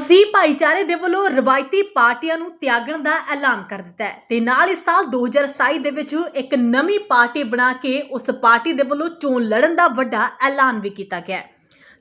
ਮਸੀਹ ਭਾਈਚਾਰੇ ਦੇ ਵੱਲੋਂ ਰਵਾਇਤੀ ਪਾਰਟੀਆਂ ਨੂੰ ਤਿਆਗਣ ਦਾ ਐਲਾਨ ਕਰ ਦਿੱਤਾ ਹੈ। ਤੇ ਨਾਲ ਇਸ ਸਾਲ 2027 ਦੇ ਵਿੱਚ ਇੱਕ ਨਵੀਂ ਪਾਰਟੀ ਬਣਾ ਕੇ ਉਸ ਪਾਰਟੀ ਦੇ ਵੱਲੋਂ ਚੋਣ ਲੜਨ ਦਾ ਵੱਡਾ ਐਲਾਨ ਵੀ ਕੀਤਾ ਗਿਆ ਹੈ।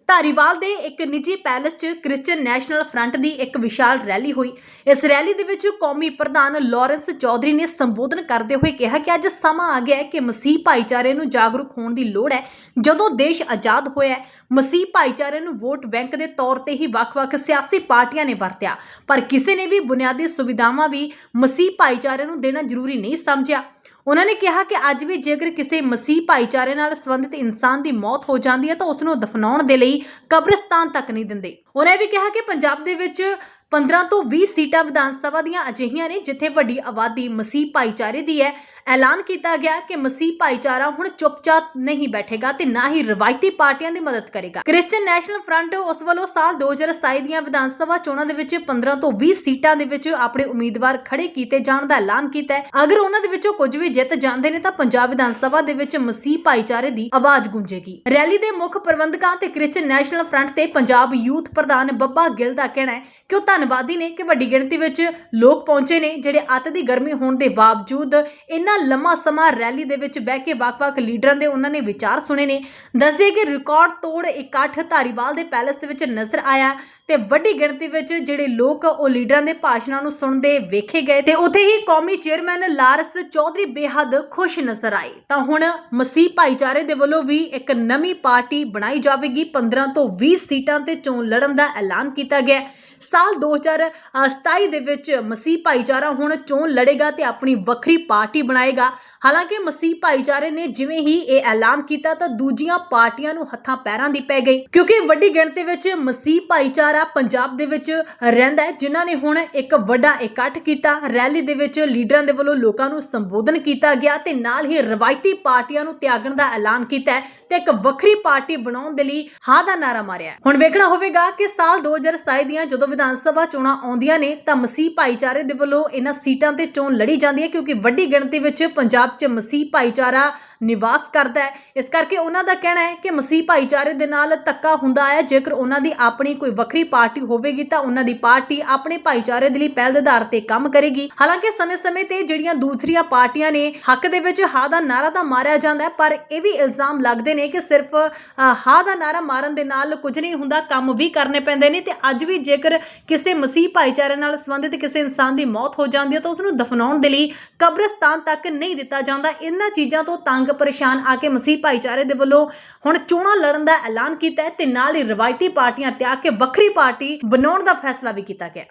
ਧਾਰੀਵਾਲ ਦੇ ਇੱਕ ਨਿੱਜੀ ਪੈਲੇਸ 'ਚ ਕ੍ਰਿਸਚੀਅਨ ਨੈਸ਼ਨਲ ਫਰੰਟ ਦੀ ਇੱਕ ਵਿਸ਼ਾਲ ਰੈਲੀ ਹੋਈ। ਇਸ ਰੈਲੀ ਦੇ ਵਿੱਚ ਕੌਮੀ ਪ੍ਰਧਾਨ ਲਾਰੈਂਸ ਚੌਧਰੀ ਨੇ ਸੰਬੋਧਨ ਕਰਦੇ ਹੋਏ ਕਿਹਾ ਕਿ ਅੱਜ ਸਮਾਂ ਆ ਗਿਆ ਹੈ ਕਿ ਮਸੀਹ ਭਾਈਚਾਰੇ ਨੂੰ ਜਾਗਰੂਕ ਹੋਣ ਦੀ ਲੋੜ ਹੈ। ਜਦੋਂ ਦੇਸ਼ ਆਜ਼ਾਦ ਹੋਇਆ ਮਸੀਹ ਭਾਈਚਾਰੇ ਨੂੰ ਵੋਟ ਬੈਂਕ ਦੇ ਤੌਰ ਤੇ ਹੀ ਵੱਖ-ਵੱਖ ਸਿਆਸੀ ਪਾਰਟੀਆਂ ਨੇ ਵਰਤਿਆ। ਪਰ ਕਿਸੇ ਨੇ ਵੀ ਬੁਨਿਆਦੀ ਸੁਵਿਧਾਵਾਂ ਵੀ ਮਸੀਹ ਭਾਈਚਾਰੇ ਨੂੰ ਦੇਣਾ ਜ਼ਰੂਰੀ ਨਹੀਂ ਸਮਝਿਆ। ਉਹਨਾਂ ਨੇ ਕਿਹਾ ਕਿ ਅੱਜ ਵੀ ਜੇਕਰ ਕਿਸੇ ਮਸੀਹ ਭਾਈਚਾਰੇ ਨਾਲ ਸੰਬੰਧਿਤ ਇਨਸਾਨ ਦੀ ਮੌਤ ਹੋ ਜਾਂਦੀ ਹੈ ਤਾਂ ਉਸ ਨੂੰ ਦਫਨਾਉਣ ਦੇ ਲਈ ਕਬਰਸਤਾਨ ਤੱਕ ਨਹੀਂ ਦਿੰਦੇ। ਉਹਨਾਂ ਇਹ ਵੀ ਕਿਹਾ ਕਿ ਪੰਜਾਬ ਦੇ ਵਿੱਚ 15 ਤੋਂ 20 ਸੀਟਾਂ ਵਿਧਾਨ ਸਭਾ ਦੀਆਂ ਅਜਿਹੀਆਂ ਨੇ ਜਿੱਥੇ ਵੱਡੀ ਆਬਾਦੀ ਮਸੀਹ ਭਾਈਚਾਰੇ ਦੀ ਹੈ। ਐਲਾਨ ਕੀਤਾ ਗਿਆ ਕਿ ਮਸੀਹ ਭਾਈਚਾਰਾ ਹੁਣ ਚੁੱਪਚਾਪ ਨਹੀਂ ਬੈਠੇਗਾ ਤੇ ਨਾ ਹੀ ਰਵਾਇਤੀ ਪਾਰਟੀਆਂ ਦੀ ਮਦਦ ਕਰੇਗਾ। ਕ੍ਰਿਸਚੀਅਨ ਨੈਸ਼ਨਲ ਫਰੰਟ ਉਸ ਵੱਲੋਂ ਸਾਲ 2027 ਦੀਆਂ ਵਿਧਾਨ ਸਭਾ ਚੋਣਾਂ ਦੇ ਵਿੱਚ 15 ਤੋਂ 20 ਸੀਟਾਂ ਦੇ ਵਿੱਚ ਆਪਣੇ ਉਮੀਦਵਾਰ ਖੜੇ ਕੀਤੇ ਜਾਣ ਦਾ ਐਲਾਨ ਕੀਤਾ ਹੈ। ਅਗਰ ਉਹਨਾਂ ਦੇ ਵਿੱਚੋਂ ਕੁਝ ਵੀ ਜਿੱਤ ਜਾਂਦੇ ਨੇ ਤਾਂ ਪੰਜਾਬ ਵਿਧਾਨ ਸਭਾ ਦੇ ਵਿੱਚ ਮਸੀਹ ਭਾਈਚਾਰੇ ਦੀ ਆਵਾਜ਼ ਗੂੰਜੇਗੀ। ਰੈਲੀ ਦੇ ਮੁੱਖ ਪ੍ਰਬੰਧਕਾਂ ਤੇ ਕ੍ਰਿਸਚੀਅਨ ਨੈਸ਼ਨਲ ਫਰੰਟ ਤੇ ਪੰਜਾਬ ਯੂਥ ਪ੍ਰਧਾਨ ਬੱਬਾ ਗਿੱਲ ਦਾ ਕਹਿਣਾ ਹੈ ਕਿ ਉਹ ਧੰਨਵਾਦੀ ਨੇ ਕਿ ਵੱਡੀ ਗਿਣਤੀ ਵਿੱਚ ਲੋਕ ਪਹੁੰਚੇ ਨੇ, ਜਿਹੜੇ ਅੱਤ ਦੀ ਗਰਮੀ ਹੋਣ ਦੇ ਬਾਵਜੂਦ ਇਹਨਾਂ ਲੰਮਾ ਸਮਾਂ ਰੈਲੀ ਦੇ ਵਿੱਚ ਬਹਿ ਕੇ ਵੱਖ-ਵੱਖ ਲੀਡਰਾਂ ਦੇ ਉਹਨਾਂ ਨੇ ਵਿਚਾਰ ਸੁਣੇ ਨੇ। ਦੱਸਦੇ ਕਿ ਰਿਕਾਰਡ ਤੋੜ ਇਕੱਠ ਧਾਰੀਵਾਲ ਦੇ ਪੈਲੇਸ ਦੇ ਵਿੱਚ ਨਜ਼ਰ ਆਇਆ ਤੇ ਵੱਡੀ ਗਿਣਤੀ ਵਿੱਚ ਜਿਹੜੇ ਲੋਕ ਉਹ ਲੀਡਰਾਂ ਦੇ ਭਾਸ਼ਣਾਂ ਨੂੰ ਸੁਣਦੇ ਵੇਖੇ ਗਏ ਤੇ ਉੱਥੇ ਹੀ ਕੌਮੀ ਚੇਅਰਮੈਨ ਲਾਰਸ ਚੌਧਰੀ ਬੇਹੱਦ ਖੁਸ਼ ਨਜ਼ਰ ਆਏ। ਤਾਂ ਹੁਣ ਮਸੀਹ ਭਾਈਚਾਰੇ ਦੇ ਵੱਲੋਂ ਵੀ ਇੱਕ ਨਵੀਂ ਪਾਰਟੀ ਬਣਾਈ ਜਾਵੇਗੀ। 15 ਤੋਂ 20 ਸੀਟਾਂ ਤੇ ਚੋਣ ਲੜਨ ਦਾ ਐਲਾਨ ਕੀਤਾ ਗਿਆ। ਸਾਲ 2027 ਦੇ ਵਿੱਚ ਮਸੀਹ ਭਾਈਚਾਰਾ ਹੁਣ ਚੋਣ ਲੜੇਗਾ ਤੇ ਆਪਣੀ ਵੱਖਰੀ ਪਾਰਟੀ ਬਣਾਏਗਾ। ਹਾਲਾਂਕਿ ਮਸੀਹ ਭਾਈਚਾਰੇ ਨੇ ਜਿਵੇਂ ਹੀ ਇਹ ਐਲਾਨ ਕੀਤਾ ਤਾਂ ਦੂਜੀਆਂ ਪਾਰਟੀਆਂ ਨੂੰ ਹੱਥਾਂ ਪੈਰਾਂ ਦੀ ਪੈ ਗਈ। ਕਿਉਂਕਿ ਵੱਡੀ ਗਿਣਤੀ ਵਿੱਚ ਮਸੀਹ ਭਾਈਚਾਰਾ ਪੰਜਾਬ ਦੇ ਵਿੱਚ ਰਹਿੰਦਾ ਹੈ, ਜਿਨ੍ਹਾਂ ਨੇ ਹੁਣ ਇੱਕ ਵੱਡਾ ਇਕੱਠ ਕੀਤਾ। ਰੈਲੀ ਦੇ ਵਿੱਚ ਲੀਡਰਾਂ ਦੇ ਵੱਲੋਂ ਲੋਕਾਂ ਨੂੰ ਸੰਬੋਧਨ ਕੀਤਾ ਗਿਆ ਤੇ ਨਾਲ ਹੀ ਰਵਾਇਤੀ ਪਾਰਟੀਆਂ ਨੂੰ ਤਿਆਗਣ ਦਾ ਐਲਾਨ ਕੀਤਾ ਹੈ ਤੇ ਇੱਕ ਵੱਖਰੀ ਪਾਰਟੀ ਬਣਾਉਣ ਦੇ ਲਈ ਹਾਂ ਦਾ ਨਾਰਾ ਮਾਰਿਆ ਹੁਣ ਵੇਖਣਾ ਹੋਵੇਗਾ ਕਿ ਸਾਲ 2027 ਦੀਆਂ ਜਦੋਂ ਵਿਧਾਨ ਸਭਾ ਚੋਣਾਂ ਆਉਂਦੀਆਂ ਨੇ ਤਾਂ ਮਸੀਹ ਭਾਈਚਾਰੇ ਦੇ ਵੱਲੋਂ ਇਹਨਾਂ ਸੀਟਾਂ ਤੇ ਚੋਣ ਲੜੀ ਜਾਂਦੀ ਹੈ, ਕਿਉਂਕਿ ਵੱਡੀ ਗਿਣਤੀ ਵਿੱਚ ਪੰਜਾਬ 'ਚ ਮਸੀਹ ਭਾਈਚਾਰਾ ਨਿਵਾਸ ਕਰਦਾ ਹੈ। ਇਸ ਕਰਕੇ ਉਹਨਾਂ ਦਾ ਕਹਿਣਾ ਹੈ ਕਿ ਮਸੀਹ ਭਾਈਚਾਰੇ ਦੇ ਨਾਲ ਧੱਕਾ ਹੁੰਦਾ ਹੈ। ਜੇਕਰ ਉਹਨਾਂ ਦੀ ਆਪਣੀ ਕੋਈ ਵੱਖਰੀ ਪਾਰਟੀ ਹੋਵੇਗੀ ਤਾਂ ਉਹਨਾਂ ਦੀ ਪਾਰਟੀ ਆਪਣੇ ਭਾਈਚਾਰੇ ਦੇ ਲਈ ਪਹਿਲ ਦੇ ਆਧਾਰ ਤੇ ਕੰਮ ਕਰੇਗੀ। ਹਾਲਾਂਕਿ ਸਮੇਂ-ਸਮੇਂ ਤੇ ਜਿਹੜੀਆਂ ਦੂਸਰੀਆਂ ਪਾਰਟੀਆਂ ਨੇ ਹੱਕ ਦੇ ਵਿੱਚ ਹਾ ਦਾ ਨਾਰਾ ਤਾਂ ਮਾਰਿਆ ਜਾਂਦਾ ਹੈ, ਪਰ ਇਹ ਵੀ ਇਲਜ਼ਾਮ ਲੱਗਦੇ ਨੇ ਕਿ ਸਿਰਫ ਹਾ ਦਾ ਨਾਰਾ ਮਾਰਨ ਦੇ ਨਾਲ ਕੁਝ ਨਹੀਂ ਹੁੰਦਾ, ਕੰਮ ਵੀ ਕਰਨੇ ਪੈਂਦੇ ਨੇ ਤੇ ਅੱਜ ਵੀ ਜੇਕਰ ਕਿਸੇ ਮਸੀਹ ਭਾਈਚਾਰੇ ਨਾਲ ਸੰਬੰਧਿਤ ਕਿਸੇ ਇਨਸਾਨ ਦੀ ਮੌਤ ਹੋ ਜਾਂਦੀ ਹੈ ਤਾਂ ਉਸ ਨੂੰ ਦਫਨਾਉਣ ਦੇ ਲਈ ਕਬਰਸਤਾਨ ਤੱਕ ਨਹੀਂ ਦਿੱਤਾ ਜਾਂਦਾ। ਇਹਨਾਂ ਚੀਜ਼ਾਂ ਤੋਂ ਤੰਗ ਤੰਗ ਪਰੇਸ਼ਾਨ ਆ ਕੇ ਮਸੀਹ ਭਾਈਚਾਰੇ ਦੇ ਵੱਲੋਂ ਹੁਣ ਚੋਣਾਂ ਲੜਨ ਦਾ ਐਲਾਨ ਕੀਤਾ ਹੈ ਤੇ ਨਾਲ ਹੀ ਰਵਾਇਤੀ ਪਾਰਟੀਆਂ ਤਿਆਗ ਕੇ ਵੱਖਰੀ ਪਾਰਟੀ ਬਣਾਉਣ ਦਾ ਫੈਸਲਾ ਵੀ ਕੀਤਾ ਗਿਆ